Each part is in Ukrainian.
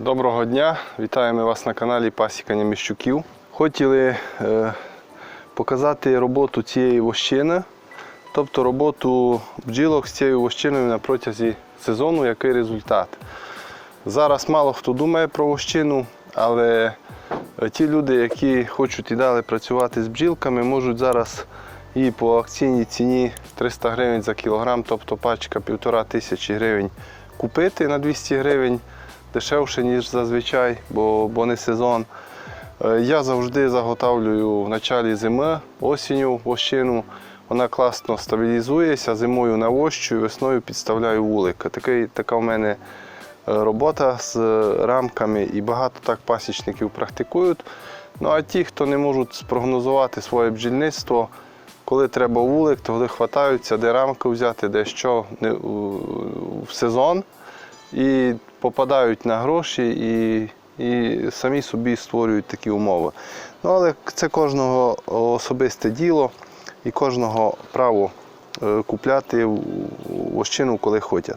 Доброго дня, вітаємо вас на каналі Пасіка Німіщуків. Хотіли е, показати роботу цієї вощини, тобто роботу бджілок з цією вощиною на протязі сезону, який результат. Зараз мало хто думає про вощину, але е, ті люди, які хочуть і далі працювати з бджілками, можуть зараз і по акційній ціні 300 гривень за кілограм, тобто пачка 1500 гривень купити на 200 гривень дешевше, ніж зазвичай, бо, бо не сезон. Е, Я завжди заготовлюю в началі зими, осінню вощину. Вона класно стабілізується, зимою навощую, весною підставляю вулик. Такий, така в мене е, робота з рамками і багато так пасічників практикують. Ну а ті, хто не можуть спрогнозувати своє бджільництво, коли треба вулик, то вони хватаються, де рамки взяти, де що в сезон і попадають на гроші і, і самі собі створюють такі умови. Ну, але це кожного особисте діло і кожного право е, купляти в- вощину, коли хочуть.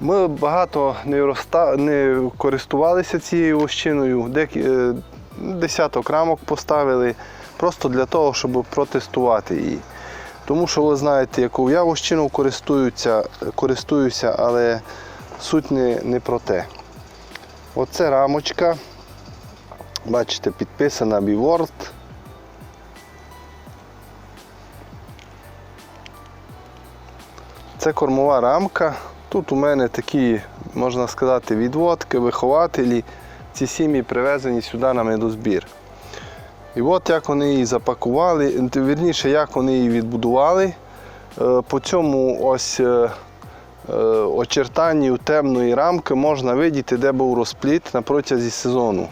Ми багато не, розста... не користувалися цією вощиною, Декі... е, десяток рамок поставили просто для того, щоб протестувати її. Тому що ви знаєте, яку я вощину користуюся, користуюся, але суть не, не про те. Оце рамочка. Бачите, підписана Біворд. Це кормова рамка. Тут у мене такі, можна сказати, відводки, вихователі. Ці сім'ї привезені сюди на медозбір. І от як вони її запакували, вірніше, як вони її відбудували. Е, По цьому ось е, е, очертанню темної рамки можна видіти, де був розпліт на протязі сезону.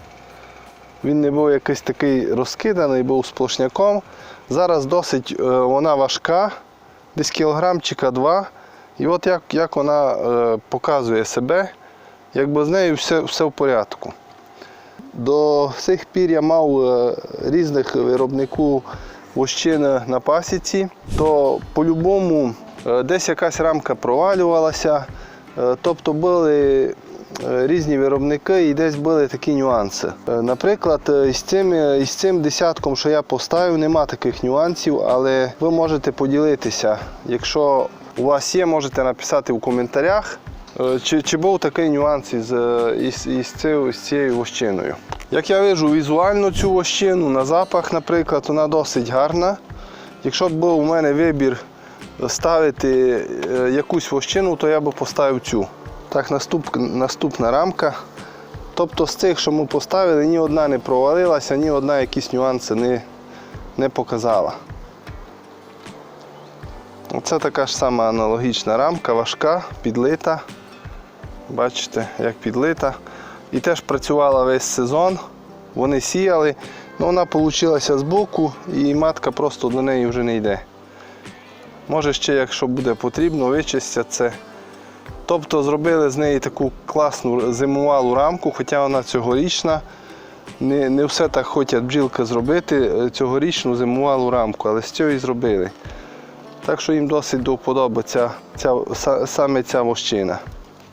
Він не був якийсь такий розкиданий, був сплошняком. Зараз досить вона важка, десь кілограмчика два. І от як, як вона е, показує себе, якби з нею все, все в порядку. До сих пір я мав е, різних виробників вощин на пасіці, то по-любому е, десь якась рамка провалювалася, е, тобто були е, різні виробники і десь були такі нюанси. Е, Наприклад, е, із цим, із цим десятком, що я поставив, нема таких нюансів, але ви можете поділитися. Якщо у вас є, можете написати в коментарях, е, чи, чи був такий нюанс із, е, із, із, цією, з цією вощиною. Як я вижу візуально цю вощину, на запах, наприклад, вона досить гарна. Якщо б був у мене вибір ставити е, якусь вощину, то я би поставив цю. Так, наступ, наступна рамка. Тобто з цих, що ми поставили, ні одна не провалилася, ні одна якісь нюанси не, не показала. Оце така ж сама аналогічна рамка, важка, підлита. Бачите, як підлита. І теж працювала весь сезон. Вони сіяли, але вона вийшла з боку і матка просто до неї вже не йде. Може ще, якщо буде потрібно, вичистять це. Тобто зробили з неї таку класну зимувалу рамку, хоча вона цьогорічна. Не, не все так хочуть бджілки зробити е, цьогорічну зимувалу рамку, але з цього і зробили. Так що їм досить до ця, ця, саме ця вощина.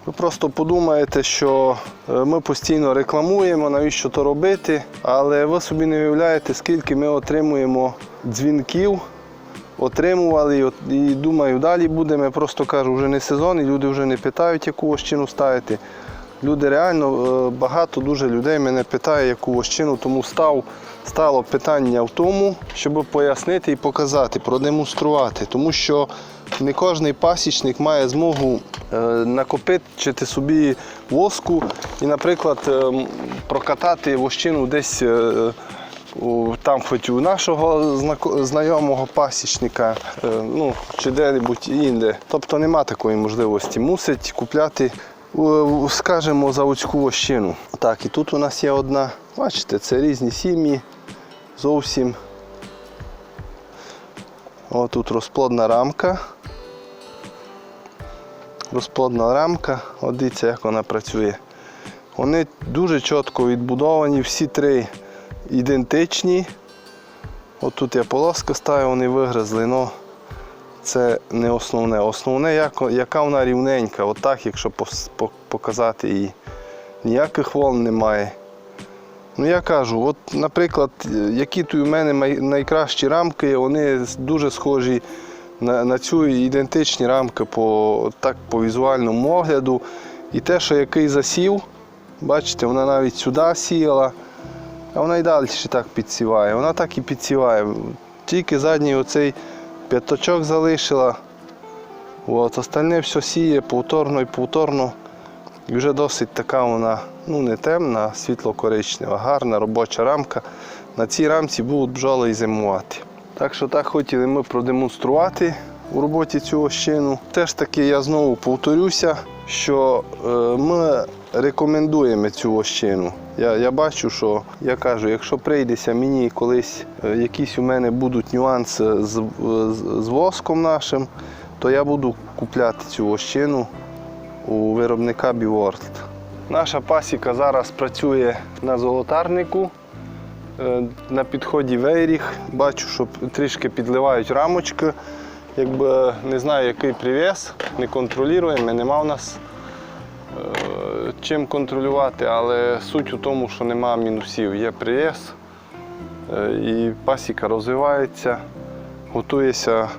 Ви просто подумаєте, що е, ми постійно рекламуємо, навіщо то робити, але ви собі не уявляєте, скільки ми отримуємо дзвінків, отримували і, думаю, далі буде. Я просто кажу, вже не сезон, і люди вже не питають, яку вощину ставити. Люди реально е, багато дуже людей мене питає, яку вощину, тому став, стало питання в тому, щоб пояснити і показати, продемонструвати. Тому що не кожен пасічник має змогу е, накопичити собі воску і, наприклад, е, прокатати вощину десь. е, там хоч у нашого знайомого пасічника, е, ну, чи де-небудь інде. Тобто нема такої можливості. Мусить купляти, скажімо, заводську вощину. Так, і тут у нас є одна. Бачите, це різні сім'ї. Зовсім. О, тут розплодна рамка. Розплодна рамка. От дивіться, як вона працює. Вони дуже чітко відбудовані, всі три ідентичні. От тут я полоски ставив, вони вигризли, але це не основне. Основне, як, яка вона рівненька, отак, якщо показати її. Ніяких волн немає. Ну я кажу, от, наприклад, які тут у мене найкращі рамки, вони дуже схожі на, на цю ідентичні рамки по, так, по візуальному огляду. І те, що який засів, бачите, вона навіть сюди сіяла, а вона і далі так підсіває. Вона так і підсіває. Тільки задній оцей п'ятачок залишила. От, остальне все сіє повторно і повторно. Вже досить така вона ну, не темна, а світло-коричнева, гарна робоча рамка. На цій рамці будуть бджоли і зимувати. Так що так хотіли ми продемонструвати у роботі цю ощину. Теж таки я знову повторюся, що е, ми рекомендуємо цю ощину. Я, я бачу, що я кажу, якщо прийдеться мені колись е, якісь у мене будуть нюанси з, з, з воском нашим, то я буду купляти цю ощину у виробника Біворд. Наша пасіка зараз працює на золотарнику. Е, На підході вейріг. Бачу, що трішки підливають рамочки. Якби не знаю, який привіз, не контролюємо, нема в нас е, чим контролювати, але суть у тому, що нема мінусів. Є привіз е, і пасіка розвивається, готується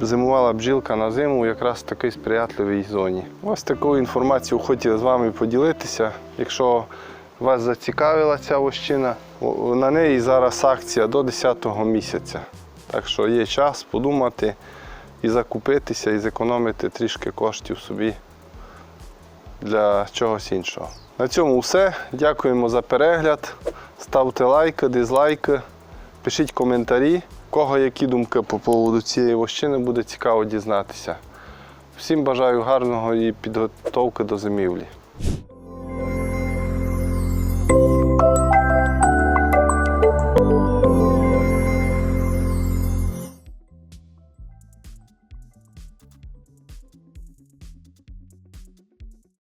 Зимувала бджілка на зиму якраз в такій сприятливій зоні. Ось таку інформацію хотів з вами поділитися. Якщо вас зацікавила ця вощина, на неї зараз акція до 10 місяця. Так що є час подумати і закупитися, і зекономити трішки коштів собі для чогось іншого. На цьому все. Дякуємо за перегляд. Ставте лайки, дизлайки, пишіть коментарі. Кого які думки по поводу цієї вощини буде цікаво дізнатися. Всім бажаю гарного і підготовки до зимівлі.